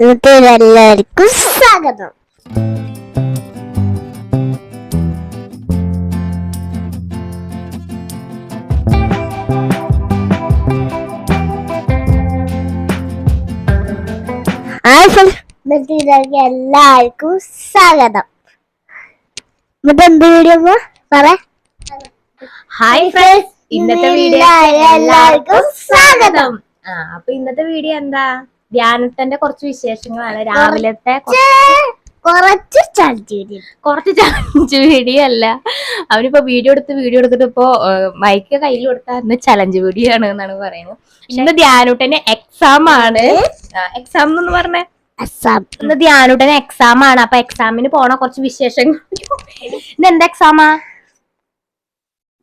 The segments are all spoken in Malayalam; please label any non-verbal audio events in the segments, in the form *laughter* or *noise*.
ഇന്നത്തെ എല്ലാവർക്കും സ്വാഗതം. എല്ലാവർക്കും സ്വാഗതം. ഇന്നത്തെ എന്ത് വീഡിയോ പറ. ഹായ് ഫ്രണ്ട്സ് ഇന്നത്തെ വീഡിയോ എല്ലാവർക്കും സ്വാഗതം. ആ അപ്പൊ ഇന്നത്തെ വീഡിയോ എന്താ? ധ്യാനത്തിന്റെ കുറച്ച് വിശേഷങ്ങളാണ്. രാവിലത്തെ കുറച്ച് കുറച്ച് ചലഞ്ച് വീഡിയോ അല്ല. അവനിപ്പോ വീഡിയോ എടുത്ത് വീഡിയോ എടുത്തിട്ട് ഇപ്പോ മൈക്ക് കയ്യിൽ കൊടുത്താൽ ഇന്ന് ചലഞ്ച് വീഡിയോ ആണ് എന്നാണ് പറയുന്നത്. ഇന്ന് ധ്യാനുട്ടന്റെ എക്സാം ആണ്. എക്സാം എന്ന് പറഞ്ഞേ. എക്സാം ഇന്ന് ധ്യാനുട്ടന് എക്സാം ആണ്. അപ്പൊ എക്സാമിന് പോണ കുറച്ച് വിശേഷങ്ങൾ. ഇന്ന് എന്താ എക്സാമാ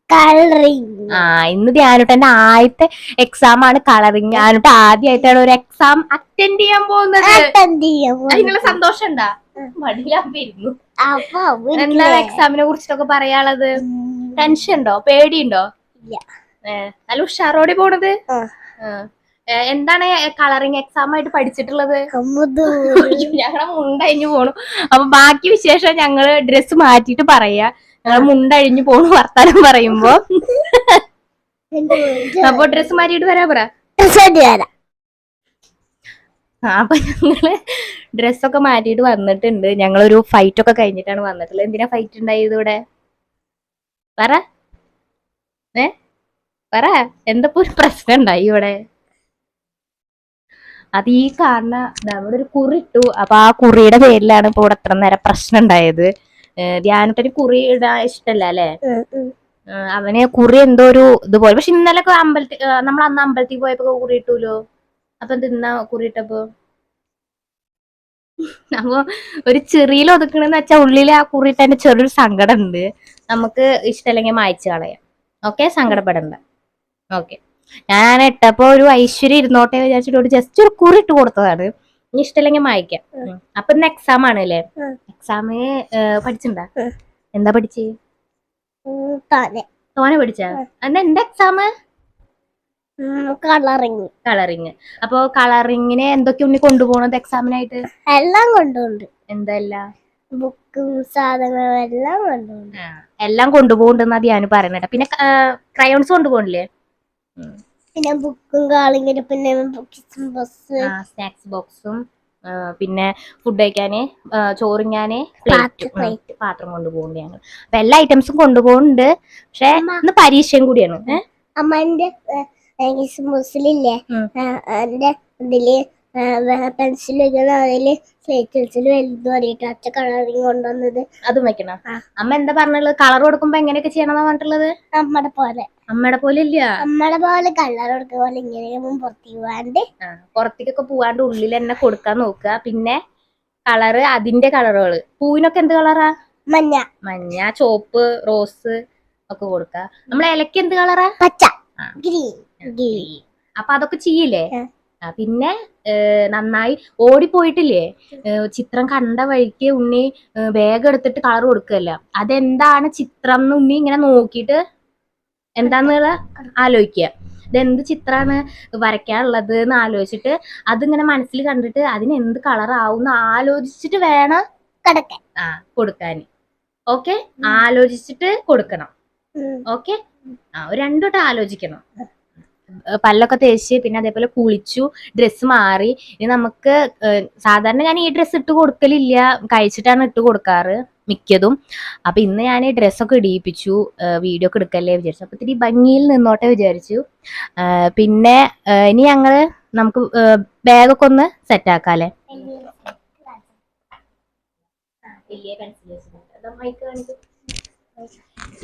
കളറിങ് ആ ഇന്ന് ധ്യാനുട്ടന്റെ ആദ്യത്തെ എക്സാം ആണ് കളറിങ് ധ്യാനുട്ട ആദ്യമായിട്ടാണ് ഒരു എക്സാം അറ്റൻഡ് ചെയ്യാൻ പോകുന്നത്. അറ്റൻഡ് ചെയ്യാൻ സന്തോഷം ഉണ്ടാ മടിയിലായിരുന്നു എന്താണ്? എക്സാമിനെ കുറിച്ചിട്ടൊക്കെ പറയാനുള്ളത്? ടെൻഷൻ ഉണ്ടോ പേടിയുണ്ടോ? നല്ല ഉഷാറോടെ പോണത്. എന്താണ് കളറിങ് എക്സാം ആയിട്ട് പഠിച്ചിട്ടുള്ളത്? ഞങ്ങളുടെ ഞങ്ങളെ മുണ്ടഴിഞ്ഞു പോണു. അപ്പൊ ബാക്കി വിശേഷം ഞങ്ങൾ ഡ്രസ്സ് മാറ്റിട്ട് പറയാ. ഞങ്ങൾ മുണ്ടഴിഞ്ഞു പോണു വർത്താനം പറയുമ്പോ. അപ്പൊ ഡ്രസ് മാറ്റിയിട്ട് വരാ. പറ അപ്പൊ ഞങ്ങൾ ഡ്രസ്സൊക്കെ മാറ്റിയിട്ട് വന്നിട്ടുണ്ട്. ഞങ്ങളൊരു ഫൈറ്റ് ഒക്കെ കഴിഞ്ഞിട്ടാണ് വന്നിട്ടുള്ളത്. എന്തിനാ ഫൈറ്റ് ഉണ്ടായത് ഇവിടെ? പറ. ഏ? പറ. എന്തപ്പോ ഒരു പ്രശ്നം ഉണ്ടായി ഇവിടെ? അത് ഈ കാണുന്ന നമ്മളൊരു ഒരു കുറി ഇട്ടു. അപ്പൊ ആ കുറിയുടെ പേരിലാണ് ഇപ്പൊ ഇവിടെ അത്ര നേരം പ്രശ്നം ഉണ്ടായത്. ധ്യാനത്തിന് കുറി ഇടാൻ ഇഷ്ടല്ല അല്ലേ. അവന് കുറി എന്തോ ഒരു ഇതുപോലെ. പക്ഷെ ഇന്നലെ അമ്പലത്തിൽ നമ്മൾ അന്ന് അമ്പലത്തിൽ പോയപ്പോ കുറി ഇട്ടൂലോ? അപ്പൊ തിന്ന കുറി ഇട്ടപ്പോ? അപ്പൊ ഒരു ചെറിയിൽ ഒതുക്കണെന്ന് വെച്ചാ ഉള്ളിൽ ആ കുറിയിട്ട് അതിന്റെ ചെറിയൊരു സങ്കടം ഉണ്ട് നമുക്ക് ഇഷ്ടമല്ലെങ്കിൽ മായച്ചു കളയാം. ഓക്കെ? സങ്കടപ്പെടണ്ട. ഓക്കെ. ഞാൻ ഇട്ടപ്പോ ഒരു ഐശ്വര്യം ഇരുന്നോട്ടെ വിചാരിച്ചിട്ട് ഒരു ജസ്റ്റ് ഒരു കുറി ഇട്ട് കൊടുത്തതാണ്. ഇനി ഇഷ്ടമല്ലെങ്കിൽ മായ്ക്കാം. അപ്പൊ ഇന്ന് എക്സാം ആണ് അല്ലേ? എക്സാം പഠിച്ചിട്ടുണ്ടോ? പഠിച്ചിണ്ടാ എന്താ പഠിച്ചേ? താനെ. പഠിച്ച? എന്താ എക്സാം കളറിങ് കളറിങ് അപ്പൊ കളറിങ്ങിനെ എന്തൊക്കെ ഉണ്ണി കൊണ്ടുപോകണത് എക്സാമിനായിട്ട് എല്ലാം കൊണ്ടുണ്ട് എന്തെല്ലാം? ബുക്കും സാധനങ്ങളും എല്ലാം കൊണ്ടുണ്ട് എല്ലാം കൊണ്ടുപോകുന്നുണ്ടെന്നാ ധ്യാനം പറയുന്നത് പിന്നെ ക്രയോൺസ് കൊണ്ടുപോകണില്ലേ പിന്നെ ബുക്കും കാളിങ്ങനെ പിന്നെ സ്നാക്സ് ബോക്സും പിന്നെ ഫുഡ് കഴിക്കാന് ചോറിങ്ങാന് പാത്രം, പ്ലേറ്റും plate. പാത്രം കൊണ്ടുപോകുന്നുണ്ട് ഞങ്ങൾ അപ്പൊ എല്ലാ ഐറ്റംസും കൊണ്ടുപോകുന്നുണ്ട്. പക്ഷെ. ഇന്ന് പരീക്ഷയും കൂടിയാണ്. അമ്മന്റെ. എന്റെ ഇതിൽ പെൻസിൽ വെക്കണം അതിൽ സ്ലേറ്റ് പെൻസിൽ വലുത് പറഞ്ഞിട്ട് അച്ഛ കളറിങ് കൊണ്ടുവന്നത്. അതും വെക്കണം. അമ്മ എന്താ പറഞ്ഞുള്ളത്? കളർ കൊടുക്കുമ്പോ എങ്ങനെയൊക്കെ ചെയ്യണമെന്നാ പറഞ്ഞിട്ടുള്ളത്? അമ്മടെ പോലെ. അമ്മയുടെ പോലെ ഇല്ല നമ്മളെ പോലെ കളർ കൊടുക്കുന്ന പോലെ ഇങ്ങനെ പുറത്തേക്ക് ആ, പുറത്തേക്കൊക്കെ പോവാണ്ട് ഉള്ളിൽ തന്നെ കൊടുക്കാൻ നോക്കുക. പിന്നെ കളറ് അതിന്റെ കളറുകൾ പൂവിനൊക്കെ എന്ത് കളറാ മഞ്ഞ. മഞ്ഞ ചോപ്പ് റോസ് ഒക്കെ കൊടുക്കുക. നമ്മളെ ഇലക്ക് എന്ത് കളറാ പച്ച. ഗ്രീൻ ഗ്രീൻ അപ്പൊ അതൊക്കെ ചെയ്യില്ലേ? പിന്നെ നന്നായി ഓടിപ്പോയിട്ടില്ലേ? ചിത്രം കണ്ട വഴിക്ക് ഉണ്ണി വേഗം എടുത്തിട്ട് കളർ കൊടുക്കല്ല അതെന്താണ് ചിത്രം എന്ന് ഉണ്ണി ഇങ്ങനെ നോക്കിയിട്ട് എന്താന്നുള്ള ആലോചിക്കുക ഇതെന്ത് ചിത്രമാണ് വരയ്ക്കാനുള്ളത് എന്ന് ആലോചിച്ചിട്ട് അതിങ്ങനെ മനസ്സിൽ കണ്ടിട്ട് അതിന് എന്ത് കളർ ആവും എന്ന് ആലോചിച്ചിട്ട് വേണം കിടക്കാൻ. ആ കൊടുക്കാൻ ഓക്കെ ആലോചിച്ചിട്ട് കൊടുക്കണം. ഓക്കെ ആ ഒരു രണ്ടു വട്ടം ആലോചിക്കണം. പല്ലൊക്കെ തേച്ച് പിന്നെ അതേപോലെ കുളിച്ചു ഡ്രസ്സ് മാറി. ഇനി നമുക്ക് സാധാരണ ഞാൻ ഈ ഡ്രസ്സ് ഇട്ട് കൊടുക്കലില്ല. കഴിച്ചിട്ടാണ് ഇട്ട് കൊടുക്കാറ്. മിക്കതും. അപ്പം ഇന്ന് ഞാൻ ഡ്രസ്സൊക്കെ ഇടിയിപ്പിച്ചു വീഡിയോ ഒക്കെ എടുക്കല്ലേ വിചാരിച്ചു. അപ്പം ഇത്തിരി ഭംഗിയിൽ നിന്നോട്ടെ വിചാരിച്ചു. പിന്നെ ഇനി ഞങ്ങൾ നമുക്ക് ബാഗൊക്കെ ഒന്ന് സെറ്റ് ആക്കാല്ലേ?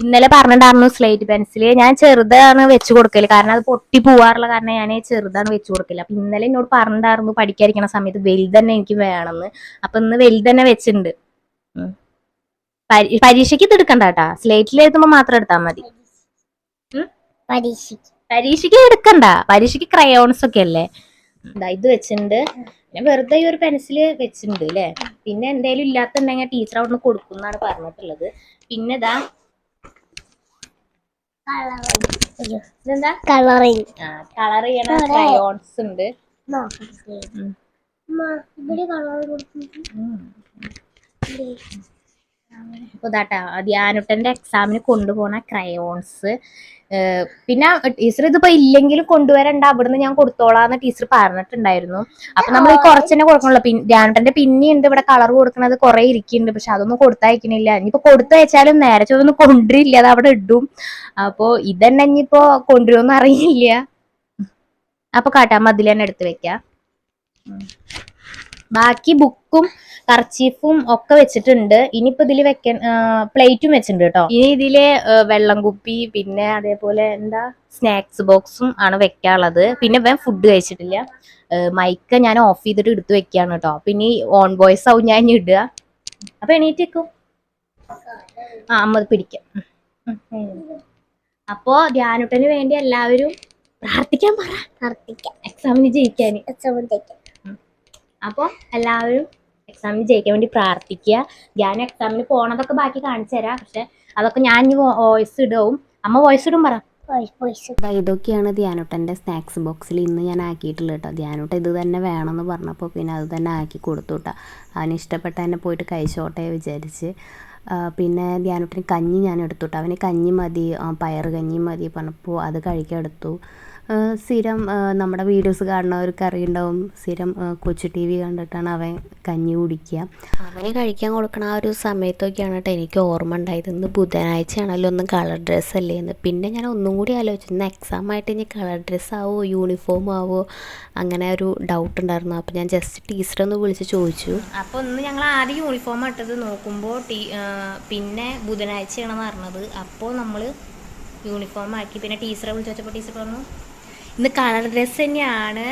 ഇന്നലെ പറഞ്ഞിട്ടുണ്ടായിരുന്നു സ്ലേറ്റ് പെൻസിൽ ഞാൻ ചെറുതാണ് വെച്ച് കൊടുക്കൽ. കാരണം അത് പൊട്ടി പോവാറുള്ള കാരണം ഞാൻ ചെറുതാണ് വെച്ച് കൊടുക്കൽ. അപ്പൊ ഇന്നലെ എന്നോട് പറഞ്ഞിട്ടുണ്ടായിരുന്നു പഠിക്കാതിരിക്കണ സമയത്ത് വലുതന്നെ എനിക്ക് വേണമെന്ന്. അപ്പൊ ഇന്ന് വലുതന്നെ വെച്ചിട്ടുണ്ട്. പരീക്ഷയ്ക്ക് ഇത് എടുക്കണ്ട കേട്ടാ. സ്ലേറ്റിൽ എഴുതുമ്പോ മാത്രം എടുത്താൽ മതി. പരീക്ഷയ്ക്ക്. എടുക്കണ്ട. പരീക്ഷയ്ക്ക് ക്രയോൺസ് ഒക്കെ അല്ലേ? ഇത് വെച്ചിട്ടുണ്ട്. പിന്നെ വെറുതെ ഈ ഒരു പെൻസിൽ വെച്ചിട്ടുണ്ട് അല്ലേ പിന്നെ എന്തേലും ഇല്ലാത്തുണ്ടെങ്കിൽ ടീച്ചർ അവിടെ നിന്ന് കൊടുക്കും എന്നാണ് പറഞ്ഞിട്ടുള്ളത്. പിന്നെ ഇതാ ഇതെന്താ? കളറിങ് കളർ ചെയ്യണ. ക്രയോൺസ് ഉണ്ട്. ഇവിടെ കളർ അപ്പോൾ ഇതാട്ടാ ധ്യാനുട്ടന്റെ എക്സാമിന് കൊണ്ടുപോണ ക്രയോൺസ് പിന്നെ ടീച്ചർ ഇതിപ്പോ ഇല്ലെങ്കിലും കൊണ്ടുവരണ്ട അവിടുന്ന് ഞാൻ കൊടുത്തോളാന്ന് ടീച്ചർ പറഞ്ഞിട്ടുണ്ടായിരുന്നു. അപ്പൊ നമ്മൾ കുറച്ച് തന്നെ കൊടുക്കണല്ലോ. പിന്നെ ധ്യാനുട്ടന്റെ പിന്നെയുണ്ട് ഇവിടെ കളർ കൊടുക്കണത് കുറെ ഇരിക്കുന്നുണ്ട് പക്ഷെ അതൊന്നും കൊടുത്തയക്കണില്ല. ഇനിയിപ്പോ കൊടുത്തയച്ചാലും നേരെ ചോദ്യം കൊണ്ടുവരില്ല അത് അവിടെ ഇടും. അപ്പോ ഇതന്നെ ഇനിയിപ്പോ കൊണ്ടുവരുമെന്ന് അറിയില്ല. അപ്പൊ കാട്ടാ മതിൽ തന്നെ എടുത്ത് വെക്കാം. ബാക്കി ബുക്കും കർച്ചീഫും ഒക്കെ വെച്ചിട്ടുണ്ട്. ഇനിയിപ്പോ ഇതിൽ വെക്കാൻ പ്ലേറ്റും വെച്ചിട്ടുണ്ട് കേട്ടോ. ഇനി ഇതിൽ വെള്ളം കുപ്പി പിന്നെ അതേപോലെ എന്താ സ്നാക്സ് ബോക്സും ആണ് വെക്കാനുള്ളത്. പിന്നെ ഇവൻ ഫുഡ് കഴിച്ചിട്ടില്ല. മൈക്ക് ഞാൻ ഓഫ് ചെയ്തിട്ട് എടുത്ത് വെക്കാണ് കേട്ടോ. പിന്നെ ഓൺ വോയിസ് ആവും ഞാൻ ഇനി ഇടുക. അപ്പൊ എണീറ്റ് വെക്കും ആ അമ്മ പിടിക്ക. അപ്പോ ധ്യാനുട്ടന് വേണ്ടി എല്ലാവരും പ്രാർത്ഥിക്കാൻ പറ. പ്രാർത്ഥിക്കാം. എക്സാമിന് ജയിക്കാൻ. എക്സാമത്തേക്ക് അപ്പോൾ എല്ലാവരും എക്സാമിന് ജയിക്കാൻ വേണ്ടി പ്രാർത്ഥിക്കുക. ഞാൻ എക്സാമിന് പോണതൊക്കെ ബാക്കി കാണിച്ചു തരാം. പക്ഷെ അതൊക്കെ ഞാൻ വോയിസ് ഇടവും അമ്മ വോയിസ് ഇടും പറ. ഇതൊക്കെയാണ് ധ്യാനോട്ടന്റെ സ്നാക്സ് ബോക്സിൽ ഇന്ന് ഞാൻ ആക്കിയിട്ടുള്ളത് കേട്ടോ. ധ്യാനോട്ട് ഇത് തന്നെ വേണമെന്ന് പറഞ്ഞപ്പോൾ പിന്നെ അത് തന്നെ ആക്കി കൊടുത്തു കേട്ടോ. അവന് ഇഷ്ടപ്പെട്ട തന്നെ പോയിട്ട് കഴിച്ചോട്ടെ വിചാരിച്ച്. പിന്നെ ധ്യാനോട്ടിന് കഞ്ഞി ഞാൻ എടുത്തു കേട്ടോ. അവന് കഞ്ഞി മതി പയർ പയറ് കഞ്ഞി മതി പറഞ്ഞപ്പോൾ അത് കഴിക്കാൻ എടുത്തു. സ്ഥിരം നമ്മുടെ വീഡിയോസ് കാണുന്നവർക്ക് അറിയുണ്ടാവും സ്ഥിരം കൊച്ചു ടി വി കണ്ടിട്ടാണ് അവൻ കഞ്ഞി കുടിക്കുക. അവന് കഴിക്കാൻ കൊടുക്കണ ആ ഒരു സമയത്തൊക്കെയാണ് കേട്ടോ എനിക്ക് ഓർമ്മ ഉണ്ടായത്. ഇന്ന് ബുധനാഴ്ചയാണല്ലോ ഒന്ന് കളർ ഡ്രസ്സ് അല്ലേ എന്ന്. പിന്നെ ഞാൻ ഒന്നും കൂടി ആലോചിച്ചു. ഇന്ന് എക്സാം ആയിട്ട് ഇനി കളർ ഡ്രസ്സ് ആവോ യൂണിഫോം ആവോ അങ്ങനെ ഒരു ഡൗട്ട് ഉണ്ടായിരുന്നു. അപ്പോൾ ഞാൻ ജസ്റ്റ് ടീച്ചറെ ഒന്ന് വിളിച്ച് ചോദിച്ചു. അപ്പോൾ ഇന്ന് ഞങ്ങൾ ആദ്യം യൂണിഫോം ഇട്ടത് നോക്കുമ്പോൾ ടീ പിന്നെ ബുധനാഴ്ചയാണെന്ന് പറഞ്ഞത്. അപ്പോൾ നമ്മൾ യൂണിഫോം ആക്കി. പിന്നെ ടീച്ചറെ വിളിച്ച് വെച്ചപ്പോൾ ടീച്ചർ പറഞ്ഞു ഇന്ന് കളർ ഡ്രസ്സ് തന്നെയാണ്.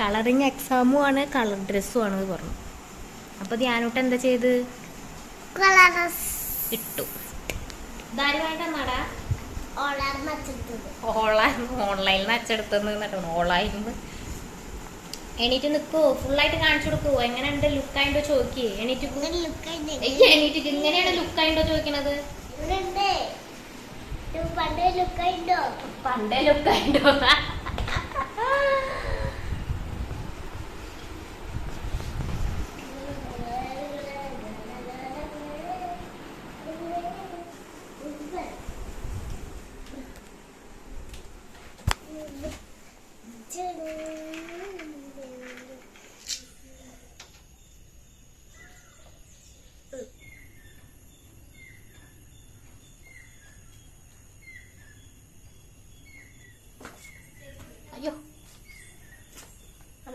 കളറിങ് എക്സാമും ആണ് കളർ ഡ്രസ്സും ആണ് പറഞ്ഞു. അപ്പോൾ ധ്യാനോട്ട് എന്താ ചെയ്ത്? ഇട്ടു. ഓൺലൈനിൽ നിന്ന് അച്ചെടുത്തെന്ന് ഓൺലൈനിൽ എണീറ്റ് നിൽക്കുവോ ഫുള്ളായിട്ട് കാണിച്ചു കൊടുക്കൂ. എങ്ങനെയുണ്ട്? ലുക്കായിട്ടോ ചോദിക്കേ. എണീറ്റ് പോ. ഇങ്ങനെ ലുക്ക് ആയിട്ടോ. എണീറ്റ് ഇങ്ങനെയാണ് ലുക്കായിട്ടോ ചോദിക്കണത്? പണ്ടേ ഇത് പണ്ട് ലുക്ക് ലുക്കായിട്ടോ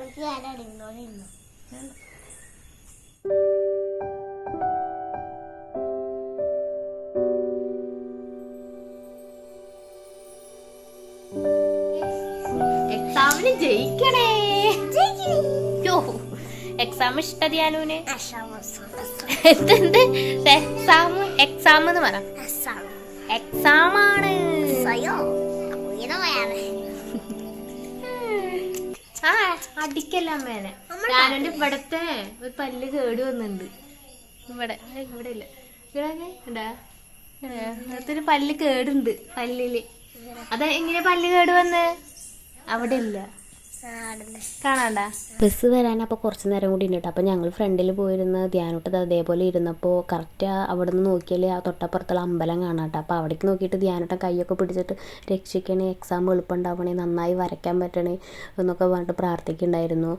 നമുക്ക് ഇരുന്നു എക്സാമിന് ജയിക്കണേ. എക്സാം ഇഷ്ട ധ്യാനുവിന് എന്ത് എക്സാം എക്സാം എന്ന് പറ. എക്സാം. ആണ് ആ അടിക്കല്ല അമ്മേനെ. ഞാനെന്റെ ഇവിടത്തെ ഒരു പല്ല് കേട് വന്നിട്ടുണ്ട്. ഇവിടെ ഇവിടെ ഇല്ല. ഇവിടെ ഇവിടത്തെ ഒരു പല്ല് കേടുണ്ട് പല്ലിൽ. അത് എങ്ങനെ പല്ല് കേട് വന്ന്? അവിടെ ഇല്ല. കാണാണ്ട? ബസ് വരാൻ അപ്പോൾ കുറച്ച് നേരം കൂടി ഉണ്ട് കേട്ടോ അപ്പോൾ ഞങ്ങൾ ഫ്രണ്ടിൽ പോയിരുന്ന ധ്യാനോട്ടത് അതേപോലെ ഇരുന്നപ്പോൾ കറക്റ്റ് അവിടെ നിന്ന് നോക്കിയാൽ ആ തൊട്ടപ്പുറത്തുള്ള അമ്പലം കാണാം കേട്ടോ അപ്പോൾ അവിടേക്ക് നോക്കിയിട്ട് ധ്യാനോട്ടം കൈയൊക്കെ പിടിച്ചിട്ട് രക്ഷിക്കണേ എക്സാം എളുപ്പമുണ്ടാവണേ നന്നായി വരയ്ക്കാൻ പറ്റണേ എന്നൊക്കെ പറഞ്ഞിട്ട് പ്രാർത്ഥിക്കുന്നുണ്ടായിരുന്നു.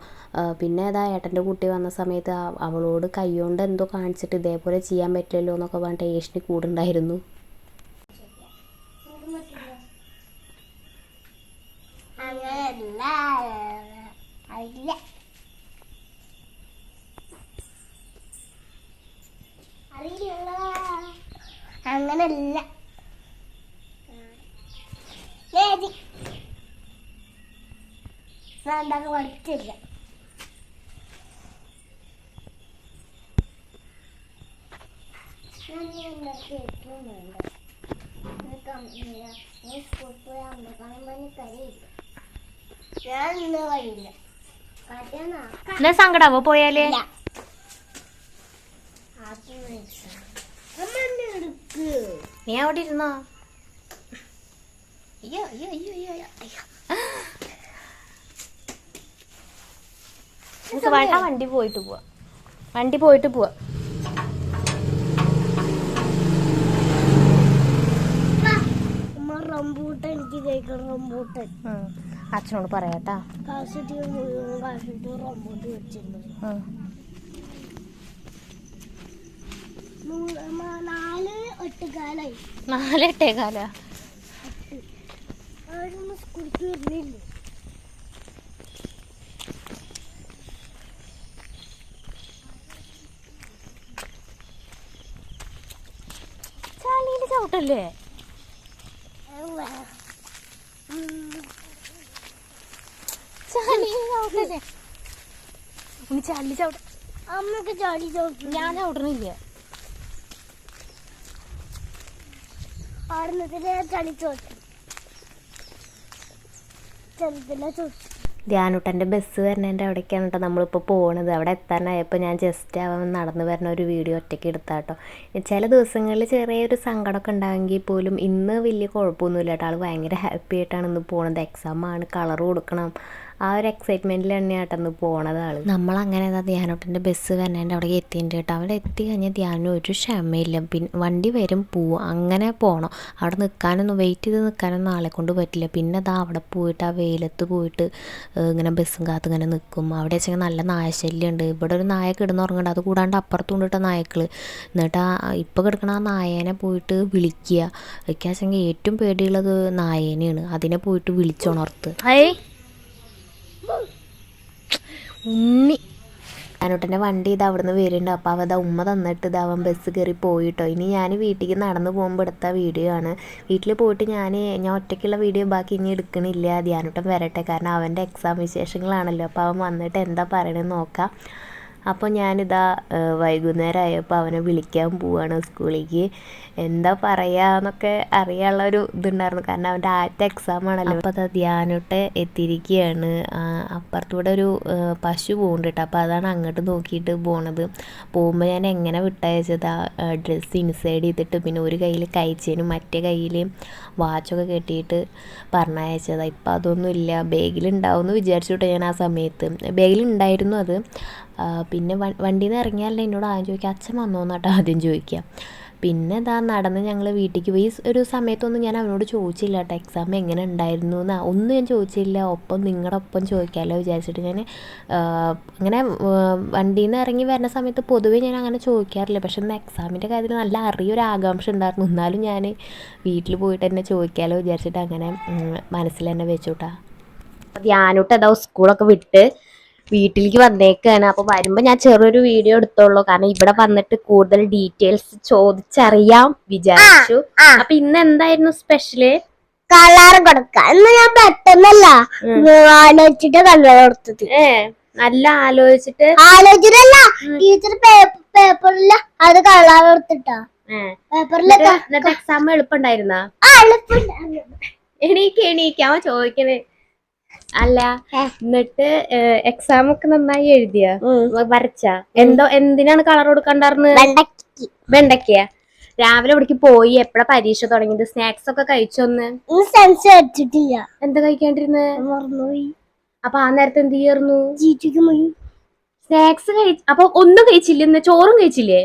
പിന്നെ അതാ ഏട്ടന്റെ കുട്ടി വന്ന സമയത്ത് അവളോട് കൈ കൊണ്ട് എന്തോ കാണിച്ചിട്ട് ഇതേപോലെ ചെയ്യാൻ പറ്റില്ലല്ലോ എന്നൊക്കെ പറഞ്ഞിട്ട് ഏഷ്ണി കൂടുണ്ടായിരുന്നു അങ്ങനല്ല അറിയില്ല അങ്ങനല്ല. ഉണ്ടാക്കി പഠിച്ചില്ല ഞാൻ ഇന്ന് കഴിയില്ല. എന്നാ സങ്കടാവോ പോയാൽ. നീ അവിടെ ഇരുന്നോ? അയ്യോ അയ്യോ അയ്യോ അയ്യോ അയ്യോ നമുക്ക് വ- ആ വണ്ടി പോയിട്ട് പോവാ. വണ്ടി പോയിട്ട് പോവാ. റംബൂട്ടൻ എനിക്ക് കഴിക്കണം റംബൂട്ടൻ. അച്ഛനോട് പറയാട്ടാ. നാല് സ്കൂളിൽ വരുന്നില്ലേ? ചളിയിൽ ചവിട്ടല്ലേ? ചവിട്ടല്ലേ ഉണ്ണി ചവിട്ട അമ്മയ്ക്ക് ഞാൻ ചവിട്ടണില്ല ചളി ധ്യാനുട്ടന്റെ ബസ് വരുന്നതിന്റെ അവിടേക്കാണ് കേട്ടോ നമ്മളിപ്പോൾ പോണത്. അവിടെ എത്താനായപ്പോൾ ഞാൻ ജസ്റ്റ് അവൻ നടന്നു വരുന്ന ഒരു വീഡിയോ ഒറ്റയ്ക്ക് എടുത്താട്ടോ. ചില ദിവസങ്ങളിൽ ചെറിയൊരു സങ്കടമൊക്കെ ഉണ്ടായെങ്കിൽ പോലും ഇന്ന് വലിയ കുഴപ്പമൊന്നുമില്ല കേട്ടോ. ആൾ ഭയങ്കര ഹാപ്പി ആയിട്ടാണ് ഇന്ന് പോണത്. എക്സാമാണ് കളർ കൊടുക്കണം. ആ ഒരു എക്സൈറ്റ്മെന്റിൽ തന്നെയാട്ടോ ഇന്ന് പോണത് ആൾ നമ്മളങ്ങനെ ധ്യാനോട്ടന്റെ ബസ് വരുന്നതിന്റെ അവിടെ എത്തിയിട്ടുണ്ട് കേട്ടോ. അവിടെ എത്തി കഴിഞ്ഞാൽ ധ്യാനം ഒരു ക്ഷമയില്ല. പിന്നെ വണ്ടി വരും പോവും. അങ്ങനെ പോകണം അവിടെ നിൽക്കാനൊന്നും വെയിറ്റ് ചെയ്ത് നിൽക്കാനൊന്നും ആളെ കൊണ്ട് പറ്റില്ല. പിന്നെ അതാ അവിടെ പോയിട്ട് ആ വെയിലത്ത് പോയിട്ട് ഇങ്ങനെ ബസ്സും കാത്ത് ഇങ്ങനെ നിൽക്കും അവിടെ വെച്ചാൽ നല്ല നായശല്യം ഉണ്ട് ഇവിടെ ഒരു നായ ഉറങ്ങണ്ട അത് കൂടാണ്ട് അപ്പുറത്തും കൊണ്ടിട്ട നായക്കൾ. എന്നിട്ട് ആ ഇപ്പോൾ കിടക്കണ ആ നായേനെ പോയിട്ട് വിളിക്കുക. എനിക്കാച്ചെങ്കിൽ ഏറ്റവും പേടിയുള്ളത് നായേനെയാണ്. അതിനെ പോയിട്ട് വിളിച്ചുണർത്ത്. ഉണ്ണി. ഞാനോട്ടെന്റെ വണ്ടി ഇത് അവിടുന്ന് വരുന്നുണ്ട് അപ്പോൾ അവ ദാ ഉമ്മ തന്നിട്ട് ഇതാവൻ ബസ് കയറി പോയിട്ടോ. ഇനി ഞാൻ വീട്ടിലേക്ക് നടന്നു പോകുമ്പോൾ എടുത്ത വീഡിയോ ആണ്. വീട്ടിൽ പോയിട്ട് ഞാൻ ഞാൻ ഒറ്റയ്ക്കുള്ള വീഡിയോ ബാക്കി ഇനി എടുക്കണില്ല. ധ്യാനോട്ടം വരട്ടെ. കാരണം അവന്റെ എക്സാം വിശേഷങ്ങളാണല്ലോ. അപ്പോൾ അവൻ വന്നിട്ട് എന്താ പറയണമെന്ന് നോക്കാം. അപ്പോൾ ഞാനിതാ വൈകുന്നേരം ആയപ്പോൾ അവനെ വിളിക്കാൻ പോവാണ് സ്കൂളിലേക്ക്. എന്താ പറയാന്നൊക്കെ അറിയാനുള്ള ഒരു ഇതുണ്ടായിരുന്നു. കാരണം അവന്റെ ആദ്യത്തെ എക്സാം ആണല്ലോ. അപ്പോൾ അത് ധ്യാനോട്ട് എത്തിയിരിക്കുകയാണ് അപ്പുറത്തൂടെ ഒരു പശു പോകുന്നുണ്ട് അപ്പോൾ അതാണ് അങ്ങോട്ട് നോക്കിയിട്ട് പോണത്. പോകുമ്പോൾ ഞാൻ എങ്ങനെ വിട്ടയച്ചത്? ആ ഡ്രസ്സ് ഇൻസൈഡ് ചെയ്തിട്ട് പിന്നെ ഒരു കയ്യിൽ കഴിച്ചതിനും മറ്റേ കയ്യിൽ വാച്ചൊക്കെ കെട്ടിയിട്ട് പറഞ്ഞയച്ചതാണ് ഇപ്പം അതൊന്നും ഇല്ല ബാഗിലുണ്ടാവും എന്ന് വിചാരിച്ചു കേട്ടോ ഞാൻ ആ സമയത്ത്. ബാഗിലുണ്ടായിരുന്നു അത്. പിന്നെ വണ്ടിയിൽ നിന്ന് ഇറങ്ങിയാലേ എന്നോട് ആദ്യം ചോദിക്കുക അച്ഛൻ വന്നോന്നാട്ടോ ആദ്യം ചോദിക്കുക. പിന്നെ ഇതാ നടന്ന് ഞങ്ങൾ വീട്ടിലേക്ക് പോയി. ഒരു സമയത്തൊന്നും ഞാൻ അവനോട് ചോദിച്ചില്ല കേട്ടോ എക്സാം എങ്ങനെ ഉണ്ടായിരുന്നു എന്ന് ഒന്നും ഞാൻ ചോദിച്ചില്ല. ഒപ്പം നിങ്ങളുടെ ഒപ്പം ചോദിക്കാമല്ലോ വിചാരിച്ചിട്ട് ഞാൻ അങ്ങനെ വണ്ടിയിൽ നിന്ന് ഇറങ്ങി വരുന്ന സമയത്ത് പൊതുവേ ഞാൻ അങ്ങനെ ചോദിക്കാറില്ല. പക്ഷെ ഇന്ന് എക്സാമിന്റെ കാര്യത്തിൽ നല്ല അറിയൊരു ആകാംക്ഷ ഉണ്ടായിരുന്നു. എന്നാലും ഞാൻ വീട്ടിൽ പോയിട്ട് തന്നെ ചോദിക്കാമല്ലോ വിചാരിച്ചിട്ട് അങ്ങനെ മനസ്സിൽ തന്നെ വെച്ചു കേട്ടോ ധ്യാനോട്ട് സ്കൂളൊക്കെ വിട്ട് വീട്ടിലേക്ക് വന്നേക്കാണ്. അപ്പൊ വരുമ്പോ ഞാൻ ചെറിയൊരു വീഡിയോ എടുത്തോളൂ. കാരണം ഇവിടെ വന്നിട്ട് കൂടുതൽ ഡീറ്റെയിൽസ് ചോദിച്ചറിയാം വിചാരിച്ചു. അപ്പൊ ഇന്ന് എന്തായിരുന്നു സ്പെഷ്യൽ? കളർ കൊടുക്ക. ഞാൻ പെട്ടെന്നല്ല ആലോചിച്ചിട്ട് കളർ കൊടുത്തത്. നല്ല ആലോചിച്ചിട്ട്? ആലോചിച്ചിട്ടല്ല ടീച്ചർ പേപ്പറില്ല അത് കളർ കൊടുത്തിട്ടാ. പേപ്പറിലൊക്കെ എക്സാം എളുപ്പമുണ്ടായിരുന്ന? എണീക്ക് എണീക്കാവോ ചോദിക്കണേ. അല്ല എന്നിട്ട് എക്സാം ഒക്കെ നന്നായി എഴുതിയ? വരച്ച? എന്തോ എന്തിനാണ് കളർ കൊടുക്കണ്ടാർന്ന്? വെണ്ടയ്ക്ക്. വെണ്ടയ്ക്ക രാവിലെ ഇവിടേക്ക് പോയി? എപ്പഴാ പരീക്ഷ തുടങ്ങിയത്? സ്നാക്സ് ഒക്കെ കഴിച്ചൊന്ന് എന്താ കഴിക്കാണ്ടിരുന്ന്? മറന്നുപോയി. അപ്പൊ ആ നേരത്തെ എന്ത് ചെയ്യായിരുന്നു സ്നാക്സ് കഴിച്ച അപ്പൊ ഒന്നും കഴിച്ചില്ല ഇന്ന്? ചോറും കഴിച്ചില്ലേ.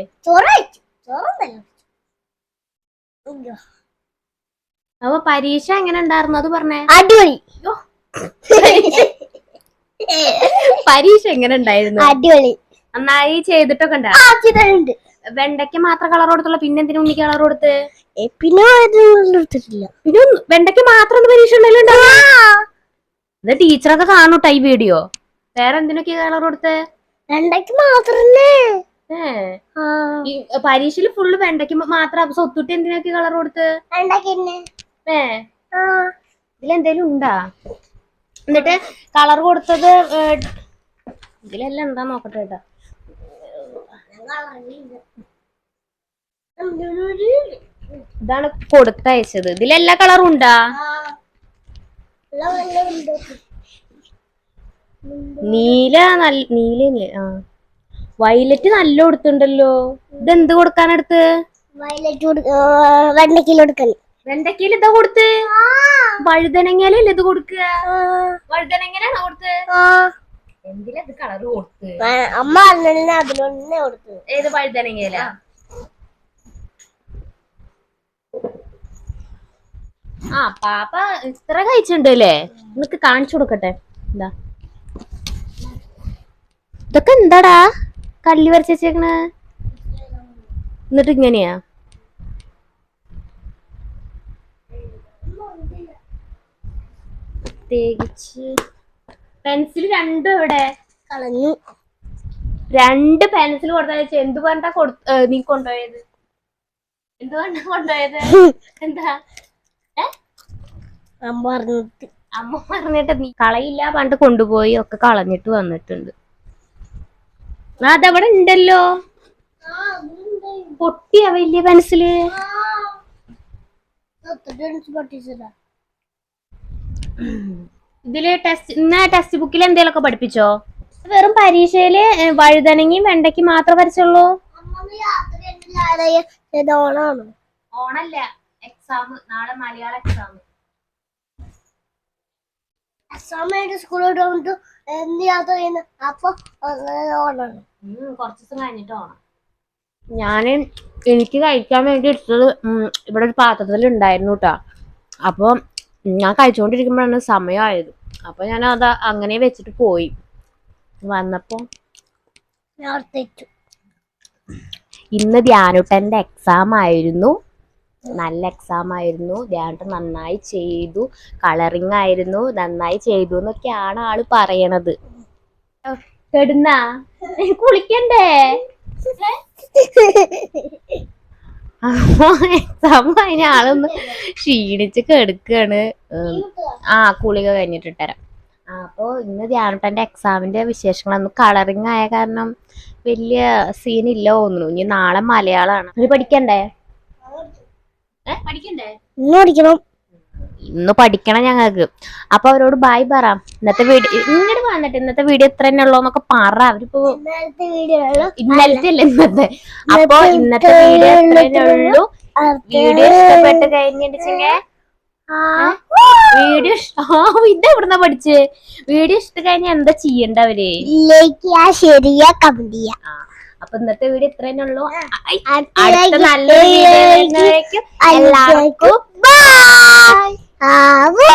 അപ്പൊ പരീക്ഷ എങ്ങനെ ഉണ്ടായിരുന്നു അത് പറഞ്ഞേ. അടിപൊളി. പരീക്ഷ എങ്ങനെ ഉണ്ടായിരുന്നു? അടിപൊളി. നന്നായി ചെയ്തിട്ടൊക്കെ ഉണ്ടായിരുന്നു വെണ്ടയ്ക്ക് മാത്രം കളർ കൊടുത്തുള്ള പിന്നെ എന്തിനാ ഉണ്ണിക്ക് കളർ കൊടുത്ത്? പിന്നെ ഇതൊന്നും എടുത്തിട്ടില്ല. പിന്നെ വെണ്ടയ്ക്ക് മാത്രം പരീക്ഷ ഉണ്ടല്ലോ ഇത് ടീച്ചറൊക്കെ കാണൂട്ടാ ഈ വീഡിയോ വേറെ എന്തിനൊക്കെ കളർ കൊടുത്ത്? വെണ്ടയ്ക്ക് മാത്രമേ പരീക്ഷയിൽ ഫുള്ള് വെണ്ടയ്ക്ക് മാത്രം സ്വത്തുട്ടി എന്തിനൊക്കെ കളർ കൊടുത്ത്? ഏ. ഇതിലെന്തേലും ഉണ്ടാ? എന്നിട്ട് കളർ കൊടുത്തത് ഇതിലെല്ലാം എന്താ നോക്കട്ടെ കേട്ടോ ഇതാണ് കൊടുത്തയച്ചത്. ഇതിലെല്ലാ കളറും ഉണ്ടാ? നീല നല്ല നീല ആ. വയലറ്റ് നല്ല കൊടുത്തുണ്ടല്ലോ ഇതെന്ത് കൊടുക്കാനെടുത്ത് വയലറ്റ് വെണ്ടയ്ക്കിൽ കൊടുക്കൽ വെണ്ടയ്ക്കയിൽ ഇതാ കൊടുത്ത്. വഴുതനങ്ങയിലല്ലേ ഇത് കൊടുക്കുക വഴുതനങ്ങയിലാണോ കൊടുത്ത്? എന്തിനാ ഇത് കളർ കൊടുത്ത്? അമ്മ പറഞ്ഞതിന് അതിലൊന്നെ കൊടുത്തത് ഏത് വഴുതനങ്ങയില? ആ. പാപ്പ ഇത്ര കഴിച്ചിട്ടുണ്ട് അല്ലേ നിനക്ക് കാണിച്ചു കൊടുക്കട്ടെ. എന്താ ഇതൊക്കെ എന്താടാ? കല്ലി വരച്ചേക്കണ എന്നിട്ട് ഇങ്ങനെയാ? പ്രത്യേകിച്ച് പെൻസിൽ രണ്ടും ഇവിടെ കളഞ്ഞു. രണ്ട് പെൻസിൽ കൊടുത്താൽ എന്ത് പറഞ്ഞാ കൊടു നീ കൊണ്ടുപോയത്? എന്ത് പറഞ്ഞാ കൊണ്ടുപോയത്? *laughs* എന്താ? അമ്മ പറഞ്ഞിട്ട്. അമ്മ പറഞ്ഞിട്ട് നീ കളയില്ല പണ്ട് കൊണ്ടുപോയി ഒക്കെ കളഞ്ഞിട്ട് വന്നിട്ടുണ്ട്. അതവിടെ ഉണ്ടല്ലോ. പൊട്ടിയ വലിയ പെൻസിൽ പൊട്ടിച്ചതാ. ഇതിൽ ടെസ്റ്റ് ഇന്ന ടെക്സ്റ്റ് ബുക്കിൽ എന്തേലൊക്കെ പഠിപ്പിച്ചോ? വെറും പരീക്ഷയിൽ വഴുതനങ്ങയും വെണ്ടയ്ക്കും മാത്രം വരച്ചുള്ളൂ. അമ്മ യാത്ര ഓണാണ്. ഓണല്ല എക്സാം നാളെ മലയാള എക്സാം അസാമായിട്ട് സ്കൂളിലോട്ട് വന്നിട്ട് എന്ത് യാത്ര ചെയ്യുന്നു? അപ്പൊ ഓണാണ്. കുറച്ച് ദിവസം കഴിഞ്ഞിട്ട് ഓണം. ഞാൻ എനിക്ക് കഴിക്കാൻ വേണ്ടി എടുത്തത് ഇവിടെ ഒരു പാത്രത്തിൽ ഉണ്ടായിരുന്നു കേട്ടോ അപ്പൊ ഞാൻ കഴിച്ചുകൊണ്ടിരിക്കുമ്പോഴാണ് സമയമായത്. അപ്പൊ ഞാൻ അത് അങ്ങനെ വെച്ചിട്ട് പോയി. വന്നപ്പോ ഇന്ന് ധ്യാനുട്ടന്റെ എക്സാം ആയിരുന്നു. നല്ല എക്സാം ആയിരുന്നു. ധ്യാനുട്ടൻ നന്നായി ചെയ്തു. കളറിങ് ആയിരുന്നു. നന്നായി ചെയ്തു എന്നൊക്കെയാണ് ആൾ പറയണത്. കെടുന്ന? കുളിക്കണ്ടേ? *laughs* അപ്പൊ എക്സാം കഴിഞ്ഞ ആളൊന്ന് ക്ഷീണിച്ച് കെടുക്കാണ്. ആ കുളിക കഴിഞ്ഞിട്ട് തരാം. അപ്പൊ ഇന്ന് ധ്യാനുട്ടന്റെ എക്സാമിന്റെ വിശേഷങ്ങൾ വിശേഷങ്ങളൊന്ന് കളറിങ് ആയ കാരണം വലിയ സീൻ ഇല്ല തോന്നുന്നു. ഇനി നാളെ മലയാളാണ്. ഇത് പഠിക്കണ്ടേ? പഠിക്കണ്ടേ? ഇന്ന് പഠിക്കണം. ഇന്ന് പഠിക്കണം ഞങ്ങൾക്ക്. അപ്പൊ അവരോട് ബായ് പറ. ഇന്നത്തെ വീഡിയോ ഇങ്ങോട്ട് വന്നിട്ട് ഇന്നത്തെ വീഡിയോ ഇത്ര തന്നെ ഉള്ളൂ എന്നൊക്കെ പറ. അവരിപ്പോ ഇന്നലത്തെ അല്ല ഇന്നത്തെ? അപ്പൊ ഇന്നത്തെ വീഡിയോ ഇത്ര തന്നെ ഉള്ളൂ. വീഡിയോ ഇഷ്ടപ്പെട്ട് കഴിഞ്ഞിട്ടുണ്ടെങ്കിൽ വീഡിയോ ഇത് എവിടുന്ന പഠിച്ച്? വീഡിയോ ഇഷ്ടം കഴിഞ്ഞ എന്താ ചെയ്യണ്ടവര് ലൈക്ക് ചെയ്യാ ശരിയാ കമന്റ് ചെയ്യാ ആ അപ്പൊ ഇന്നത്തെ വീഡിയോ ഇത്ര തന്നെ ഉള്ളൂ അടുത്ത നല്ലൊരു വീഡിയോ എല്ലാവർക്കും ബൈ. ആ ബൈ